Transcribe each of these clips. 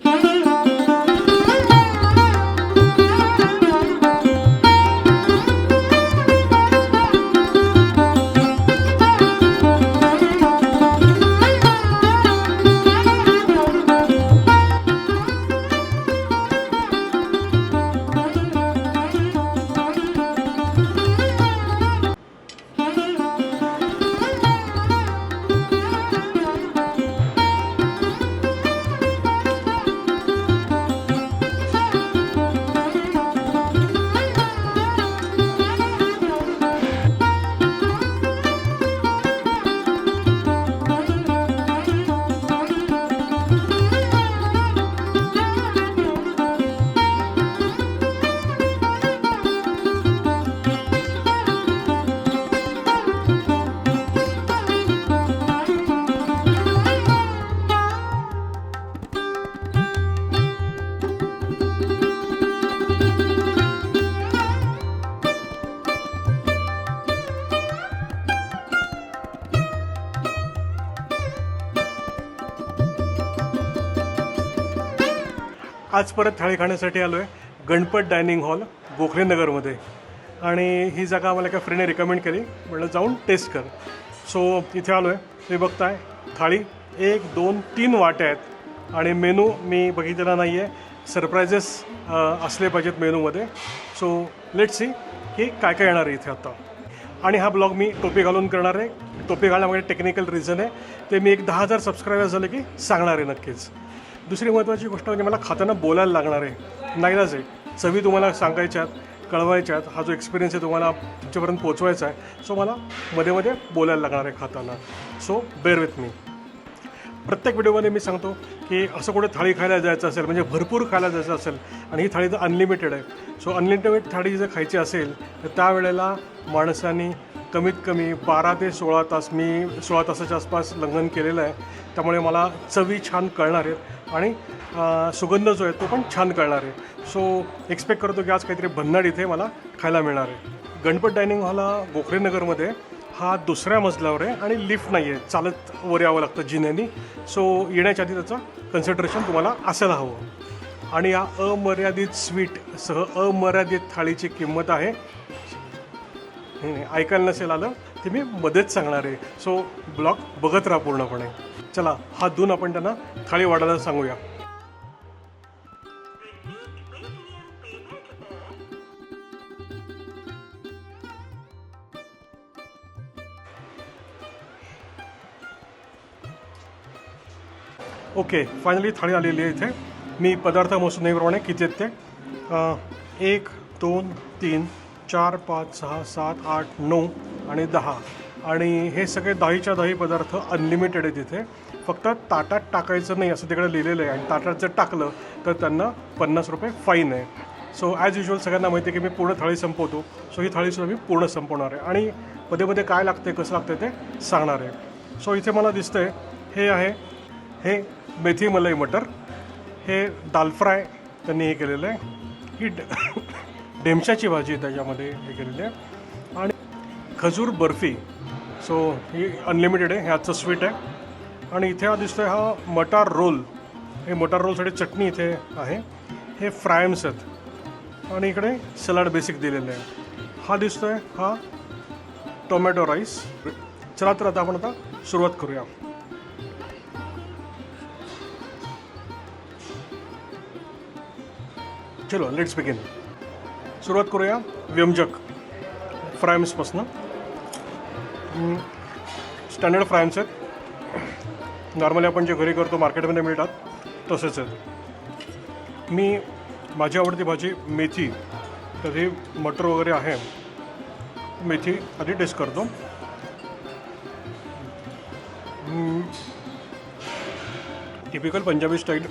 Thank you. आज परत थाळी खाण्यासाठी आलो आहे गणपत डायनिंग हॉल गोखलेनगरमध्ये आणि ही जागा आम्हाला एका फ्रेंडने रिकमेंड केली. म्हटलं जाऊन टेस्ट कर. सो इथे आलो आहे तुम्ही बघताय थाळी. एक दोन तीन वाट्या आहेत. आणि मेनू मी बघितलेला नाही आहे सरप्रायझेस असले पाहिजेत मेनूमध्ये सो लेट सी की काय काय येणार आहे इथे आता. आणि हा ब्लॉग मी टोपी घालून करणार आहे. टोपी घालण्यामध्ये टेक्निकल रिझन आहे. ते मी एक दहा हजार सबस्क्रायबर झाले की सांगणार आहे नक्कीच. दुसरी महत्त्वाची गोष्ट म्हणजे मला खाताना बोलायला लागणार आहे. नाहीलाच आहे. चवी तुम्हाला सांगायच्यात कळवायच्यात हा जो एक्सपिरियन्स आहे तुम्हाला तुमच्यापर्यंत पोचवायचा आहे. सो मला मध्ये मध्ये बोलायला लागणार आहे खाताना. सो बेअर विथ मी प्रत्येक व्हिडिओमध्ये मी सांगतो की असं कुठे थाळी खायला जायचं असेल म्हणजे भरपूर खायला जायचं असेल आणि ही थाळी तर अनलिमिटेड आहे. सो अनलिमिटेड थाळी जर खायची असेल तर त्यावेळेला माणसाने कमीत कमी बारा ते सोळा तास मी सोळा तासाच्या आसपास लंघन केलेलं आहे. त्यामुळे मला चवी छान कळणार आहेत आणि सुगंध जो आहे तो पण छान कळणार आहे. सो एक्सपेक्ट करतो की आज काहीतरी भन्नाड इथे मला खायला मिळणार आहे. गणपत डायनिंग हॉल हा गोखरेनगरमध्ये हा दुसऱ्या मजल्यावर आहे आणि लिफ्ट नाही आहे. चालत वर यावं लागतं जिन्यानी. सो येण्याच्या आधी त्याचं कन्सिडरेशन तुम्हाला असायला हवं. आणि या अमर्यादित स्वीटसह अमर्यादित थाळीची किंमत आहे. नाही, ऐकायला नसेल आलं ते मी मध्येच सांगणार आहे. सो ब्लॉग बघत राहा पूर्णपणे. चला हात धुवून आपण त्यांना थाळी वाढायला सांगूया. ओके फायनली थाळी आलेली आहे इथे. मी पदार्थ मोसनेप्रमाणे किती आहेत ते. एक दोन तीन चार पाच सहा सात आठ नऊ आणि दहा. आणि हे सगळे दहीच्या दही पदार्थ अनलिमिटेड आहेत तिथे फक्त ताटात टाकायचं नाही असं तिकडे लिहिलेलं आहे. आणि ताटात जर टाकलं तर त्यांना पन्नास रुपये फाईन आहे. सो ॲज युजल सगळ्यांना माहिती आहे की मी पूर्ण थाळी संपवतो. सो ही थाळीसुद्धा मी पूर्ण संपवणार आहे. आणि मध्ये मध्ये काय लागते कसं लागतं ते सांगणार आहे. सो इथे मला दिसतंय हे आहे हे मेथी मलाई मटर हे दाल फ्राय त्यांनी हे केलेलं आहे. ही ड डेमशाची भाजी त्याच्यामध्ये हे केलेली आहे. खजूर बर्फी. सो ही अनलिमिटेड आहे ह्याचं आजचं स्वीट आहे. आणि इथे हा दिसतोय हा मटार रोल. हे मटार रोलसाठी चटणी इथे आहे. हे फ्रायम्स आहेत. आणि इकडे सलाड बेसिक दिलेलं आहे. हा दिसतोय हा टोमॅटो राईस. चला तर आता आपण आता सुरुवात करूया. चलो लेट्स बिगिन सुरुवात करूया व्यंजक. फ्रायम्सपासनं स्टँडर्ड फ्रायन्स आहेत. नॉर्मली आपण जे घरी करतो मार्केटमध्ये मिळतात तसेच आहेत. मी माझी आवडती भाजी मेथी. तर ही मटर वगैरे आहे. मेथी आधी टेस्ट करतो. टिपिकल पंजाबी स्टाईल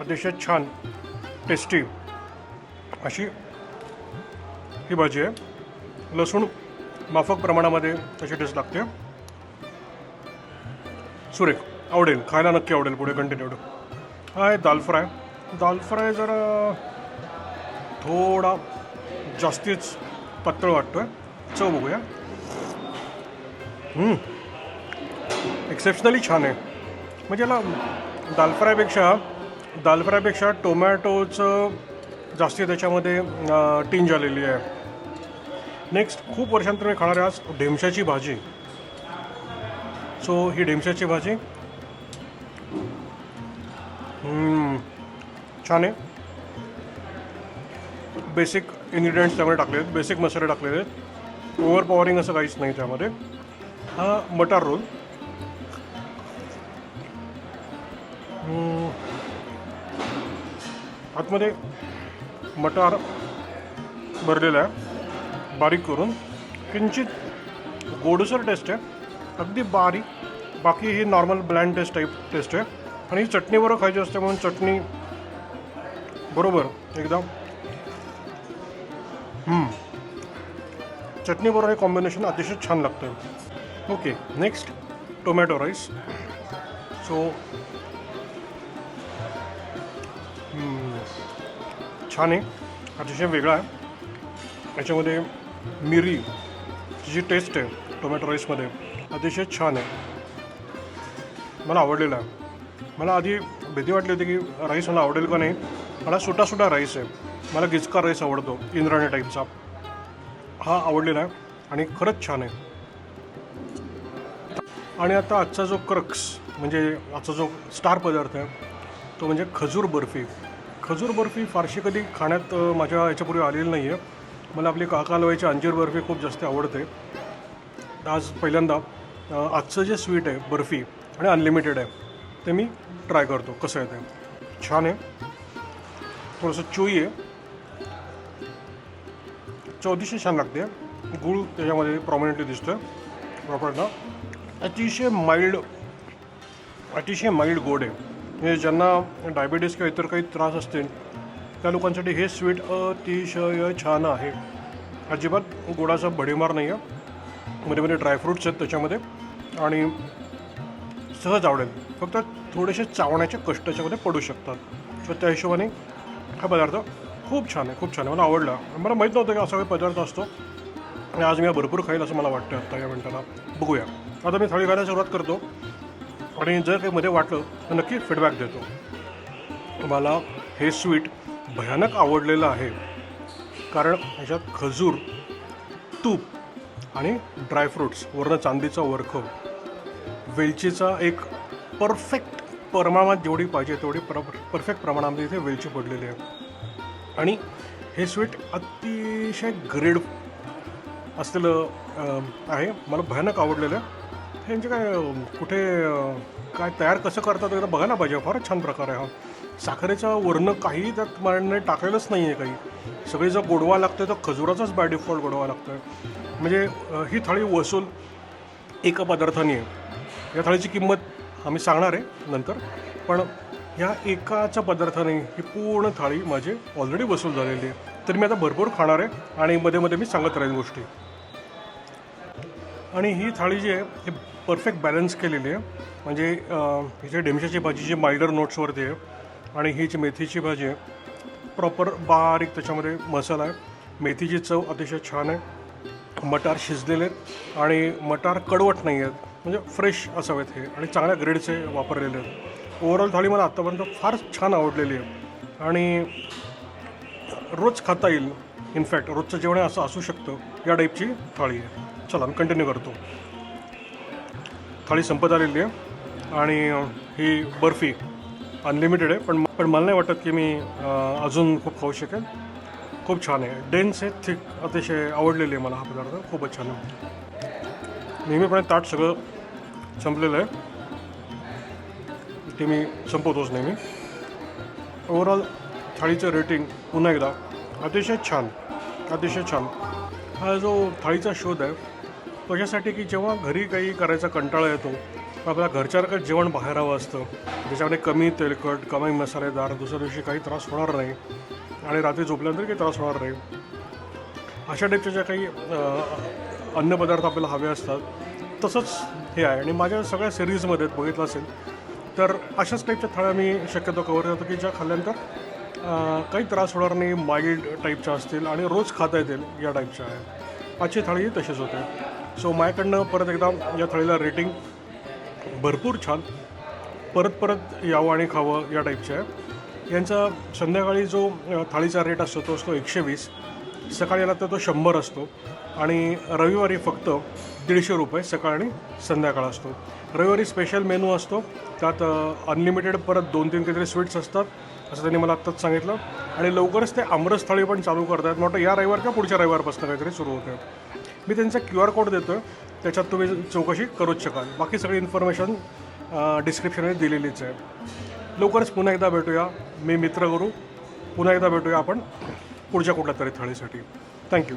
अतिशय छान टेस्टी अशी ही भाजी आहे. लसूण माफक प्रमाणामध्ये त्याची टेस्ट लागते. सुरेख आवडेल खायला नक्की आवडेल पुढे कंटिन्यूड हा आहे दाल फ्राय. दाल फ्राय जरा थोडा जास्तीच पातळ वाटतोय. चव बघूया. एक्सेप्शनली छान आहे. म्हणजे याला दाल फ्रायपेक्षा दाल फ्रायपेक्षा टोमॅटोचं जास्ती त्याच्यामध्ये टिंज आलेली आहे. नेक्स्ट खूप वर्षांतर मी खाणार आहे आज डेमशाची भाजी. सो ही डेमशाची भाजी. छान आहे. बेसिक इन्ग्रेडियंट्स त्यामध्ये टाकले आहेत. बेसिक मसाले टाकलेले आहेत. ओव्हर पॉवरिंग असं काहीच नाही त्यामध्ये. हा मटार रोल. आतमध्ये मटार भरलेला आहे. बारीक करून किंचित गोडसर टेस्ट आहे. अगदी बारीक. बाकी ही normal bland taste type taste आहे. आणि ही चटणीबरोबर खायची असते म्हणून चटणी बरोबर एकदम. चटणीबरोबर हे कॉम्बिनेशन अतिशय छान लागतं. Okay next tomato rice so छान आहे. अतिशय वेगळा आहे. याच्यामध्ये मिरी जी टेस्ट आहे टोमॅटो राईसमध्ये अतिशय छान आहे. मला आवडलेला आहे. मला आधी भीती वाटली होती की राईस मला आवडेल का नाही. मला सुटा सुटा राईस आहे. मला गिचका राईस आवडतो इंद्राणी टाईपचा हा आवडलेला आहे आणि खरंच छान आहे. आणि आता आजचा जो क्रक्स म्हणजे आजचा जो स्टार पदार्थ आहे तो म्हणजे खजूर बर्फी. खजूर बर्फी फारशी कधी खाण्यात माझ्या याच्यापूर्वी आलेली नाही आहे मला आपली काकालवाईची अंजीर बर्फी खूप जास्त आवडते. आज पहिल्यांदा आजचं जे स्वीट आहे बर्फी आणि अनलिमिटेड आहे ते मी ट्राय करतो. कसं आहे ते? छान आहे. थोडंसं चोई आहे. चौतीसशे छान लागते. गूळ त्याच्यामध्ये प्रॉमिनेंटली दिसतं प्रॉपरना अतिशय माइल्ड अतिशय माइल्ड गोड आहे. म्हणजे ज्यांना डायबिटीस किंवा इतर काही त्रास असतील त्या लोकांसाठी हे स्वीट अतिशय छान आहे. अजिबात गोडाचा भडीमार नाही आहे मध्ये मध्ये ड्रायफ्रूट्स आहेत त्याच्यामध्ये. आणि सहज आवडेल. फक्त थोडेसे चावण्याचे कष्ट त्याच्यामध्ये पडू शकतात. सो त्या हिशोबाने हा पदार्थ खूप छान आहे खूप छान आहे. मला आवडला. मला माहीत नव्हतं की असा काही पदार्थ असतो. आणि आज मी हा भरपूर खाईल असं मला वाटतं आत्ता या मिनटाला. बघूया. आता मी थाळी खायला सुरुवात करतो. आणि जर काही मध्ये वाटलं तर नक्की फीडबॅक देतो. मला हे स्वीट भयानक आवडलेलं आहे. कारण ह्याच्यात खजूर तूप आणि ड्रायफ्रूट्स वरनं चांदीचा वर्ख वेलचीचा एक परफेक्ट प्रमाणात जेवढी पाहिजे तेवढी पर परफेक्ट प्रमाणामध्ये इथे वेलची पडलेली आहे. आणि हे स्वीट अतिशय ग्रेड असलेलं आहे. मला भयानक आवडलेलं आहे. हे म्हणजे काय कुठे काय तयार कसं करतात एकदा बघायला पाहिजे फारच छान प्रकार आहे हा. साखरेचा वरनं काही त्यात मला टाकलेलंच नाही आहे काही. सगळे जर गोडवा लागतो तर खजुराचाच बाय डिफॉल्ट गोडवा लागतोय. म्हणजे ही थाळी वसूल एका पदार्थाने आहे. या थाळीची किंमत आम्ही सांगणार आहे नंतर. पण ह्या एकाच्या पदार्थाने ही पूर्ण थाळी माझी ऑलरेडी वसूल झालेली आहे. तर मी आता भरपूर खाणार आहे आणि मध्ये मध्ये मी सांगत राहीन गोष्टी. आणि ही थाळी जी आहे ही परफेक्ट बॅलन्स केलेली आहे. म्हणजे हिच्या डेमशाची भाजी जी मायडर नोट्सवरती आहे आणि ही जी मेथीची भाजी आहे. प्रॉपर बारीक त्याच्यामध्ये मसाला आहे. मेथीची चव अतिशय छान आहे. मटार शिजलेले आहेत आणि मटार कडवट नाही आहेत म्हणजे फ्रेश असावेत हे आणि चांगल्या ग्रेडचे वापरलेले आहेत. ओव्हरऑल थाळी मला आत्तापर्यंत फार छान आवडलेली आहे. आणि रोज खाता येईल. इनफॅक्ट रोजचं जेवण असं असू शकतं. या टाईपची थाळी आहे. चला मी कंटिन्यू करतो. थाळी संपत आलेली आहे. आणि ही बर्फी. अनलिमिटेड आहे पण पण मला नाही वाटत की मी अजून खूप खाऊ शकेल खूप छान आहे. डेन्स आहे थिक अतिशय आवडलेली आहे मला हा पदार्थ. खूपच छान आहे. नेहमीपणे ताट सगळं संपलेलं आहे. ते मी संपवतोच नेहमी. ओवरऑल थाळीचं रेटिंग पुन्हा एकदा अतिशय छान अतिशय छान. हा जो थाळीचा शोध आहे त्याच्यासाठी की जेव्हा घरी काही करायचा कंटाळा येतो आपल्या घरच्यासारखं जेवण बाहेर हवं असतं. ज्याच्यामध्ये कमी तेलकट कमी मसालेदार दुसऱ्या दिवशी काही त्रास होणार नाही. आणि रात्री झोपल्यानंतर काही त्रास होणार नाही. अशा टाईपच्या ज्या काही अन्नपदार्थ आपल्याला हवे असतात तसंच हे आहे. आणि माझ्या सगळ्या सिरीजमध्ये बघितलं असेल तर अशाच टाईपच्या थाळ्या मी शक्यतो कवर करतो की ज्या खाल्ल्यानंतर काही त्रास होणार नाही माइल्ड टाईपच्या असतील आणि रोज खाता येतील या टाईपच्या आहे आजची थाळी तशीच होते. सो माझ्याकडनं परत एकदा या थाळीला रेटिंग भरपूर छान. परत परत यावं आणि खावं या टाईपचे आहे यांचा संध्याकाळी जो थाळीचा रेट असतो तो असतो एकशे वीस सकाळी आला तर तो शंभर असतो. आणि रविवारी फक्त दीडशे रुपये सकाळ आणि संध्याकाळ असतो. रविवारी स्पेशल मेनू असतो. त्यात अनलिमिटेड परत दोन तीन काहीतरी स्वीट्स असतात असं त्यांनी मला आत्ताच सांगितलं. आणि लवकरच ते आमरस पण चालू करत आहेत या रविवार किंवा पुढच्या रविवारपासून काहीतरी सुरू होतं मी त्यांचा क्यू आर कोड देतो आहे त्याच्यात तुम्ही चौकशी करूच शकाल. बाकी सगळी इन्फॉर्मेशन डिस्क्रिप्शनमध्ये दिलेलीच आहे. लवकरच पुन्हा एकदा भेटूया. मी मित्र पुन्हा एकदा भेटूया आपण पुढच्या कुठल्या तरी थाळीसाठी थँक्यू